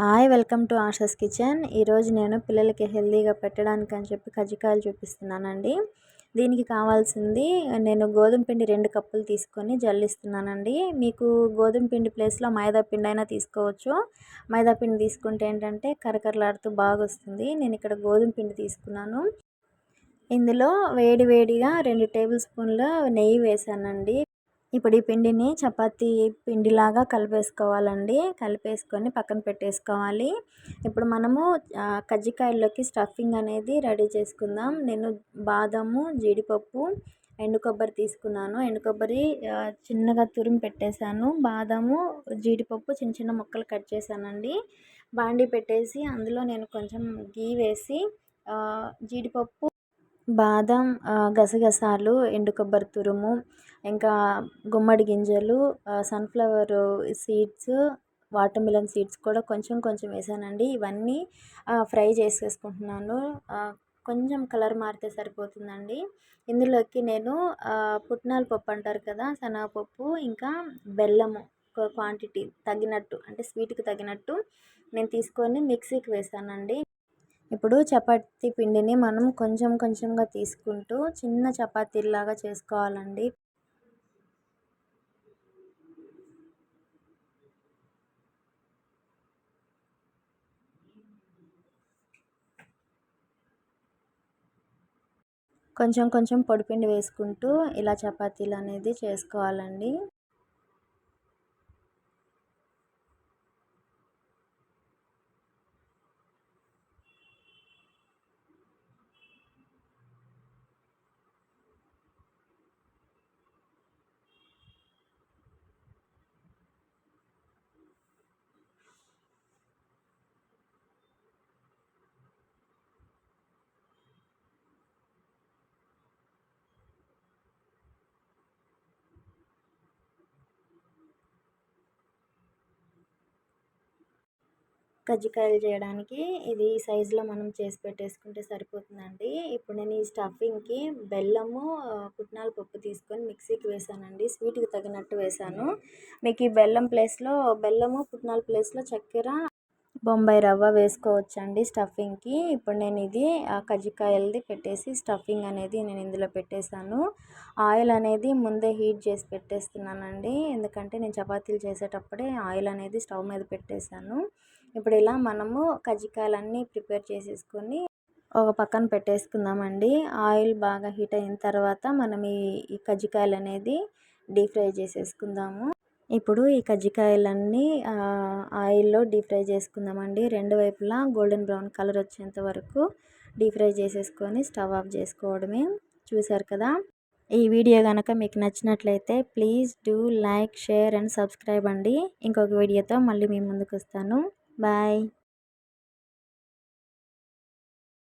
Hi welcome to Asha's kitchen. ఈరోజు నేను పిల్లలకి హెల్తీగా పెట్టడానికి అని చెప్పి కజ్జికాయలు చూపిస్తున్నానండి. దీనికి కావాల్సింది నేను గోధుమ పిండి రెండు కప్పులు తీసుకొని జల్లిస్తున్నానండి. మీకు గోధుమ పిండి ప్లేస్లో మైదా పిండి అయినా తీసుకోవచ్చు. మైదా పిండి తీసుకుంటే ఏంటంటే కరకరలాడుతూ బాగా వస్తుంది నేను ఇక్కడ గోధుమ పిండి తీసుకున్నాను. ఇందులో వేడి వేడిగా రెండు టేబుల్ స్పూన్ల నెయ్యి వేసానండి ఇప్పుడు ఈ పిండిని చపాతీ పిండిలాగా కలిపేసుకోవాలండి. కలిపేసుకొని పక్కన పెట్టేసుకోవాలి. ఇప్పుడు మనము కజ్జికాయల్లోకి స్టఫింగ్ అనేది రెడీ చేసుకుందాం. నేను బాదము జీడిపప్పు ఎండు కొబ్బరి తీసుకున్నాను. ఎండు కొబ్బరి చిన్నగా తురిమి పెట్టేశాను. బాదము జీడిపప్పు చిన్న చిన్న ముక్కలు కట్ చేశానండి. బాండీ పెట్టేసి అందులో నేను కొంచెం గీ వేసి జీడిపప్పు బాదం గసగసాలు ఎండు కొబ్బరి తురుము ఇంకా గుమ్మడి గింజలు sunflower seeds watermelon seeds కూడా కొంచెం కొంచెం వేసానండి. ఇవన్నీ ఫ్రై చేసేసుకుంటున్నాను. కొంచెం కలర్ మారితే సరిపోతుందండి. ఇందులోకి నేను పుట్నాల పప్పు అంటారు కదా శనగపప్పు ఇంకా బెల్లము క్వాంటిటీ తగినట్టు అంటే స్వీట్కి తగినట్టు నేను తీసుకొని మిక్సీకి వేసానండి. ఇప్పుడు చపాతీ పిండిని మనం కొంచెం కొంచెంగా తీసుకుంటూ చిన్న చపాతీలాగా చేసుకోవాలండి. కొంచెం కొంచెం పొడిపిండి వేసుకుంటూ ఇలా చపాతీలు అనేది చేసుకోవాలండి. కజ్జికాయలు చేయడానికి ఇది ఈ సైజులో మనం చేసి పెట్టేసుకుంటే సరిపోతుందండి. ఇప్పుడు నేను ఈ స్టఫింగ్కి బెల్లము పుట్నాల పప్పు తీసుకొని మిక్సీకి వేసానండి. స్వీట్కి తగినట్టు వేసాను. మీకు ఈ బెల్లం ప్లేస్లో బెల్లము పుట్నాల ప్లేస్లో చక్కెర బొంబాయి రవ్వ వేసుకోవచ్చండి స్టఫింగ్కి. ఇప్పుడు నేను ఇది కజ్జికాయలది పెట్టేసి స్టఫింగ్ అనేది నేను ఇందులో పెట్టేశాను. ఆయిల్ అనేది ముందే హీట్ చేసి పెట్టేస్తున్నానండి. ఎందుకంటే నేను చపాతీలు చేసేటప్పుడే ఆయిల్ అనేది స్టవ్ మీద పెట్టేశాను. ఇప్పుడు ఇలా మనము కజ్జికాయలన్నీ ప్రిపేర్ చేసేసుకొని ఒక పక్కన పెట్టేసుకుందామండి. ఆయిల్ బాగా హీట్ అయిన తర్వాత మనం ఈ కజ్జికాయలు అనేది డీప్ ఫ్రై చేసేసుకుందాము. ఇప్పుడు ఈ కజ్జికాయలన్నీ ఆయిల్లో డీప్ ఫ్రై చేసుకుందామండి. రెండు వైపులా గోల్డెన్ బ్రౌన్ కలర్ వచ్చేంత వరకు డీప్ ఫ్రై చేసేసుకొని స్టవ్ ఆఫ్ చేసుకోవడమే. చూసారు కదా? ఈ వీడియో కనుక మీకు నచ్చినట్లయితే please do like share and subscribe అండి. ఇంకొక వీడియోతో మళ్ళీ మీ ముందుకు వస్తాను. 买。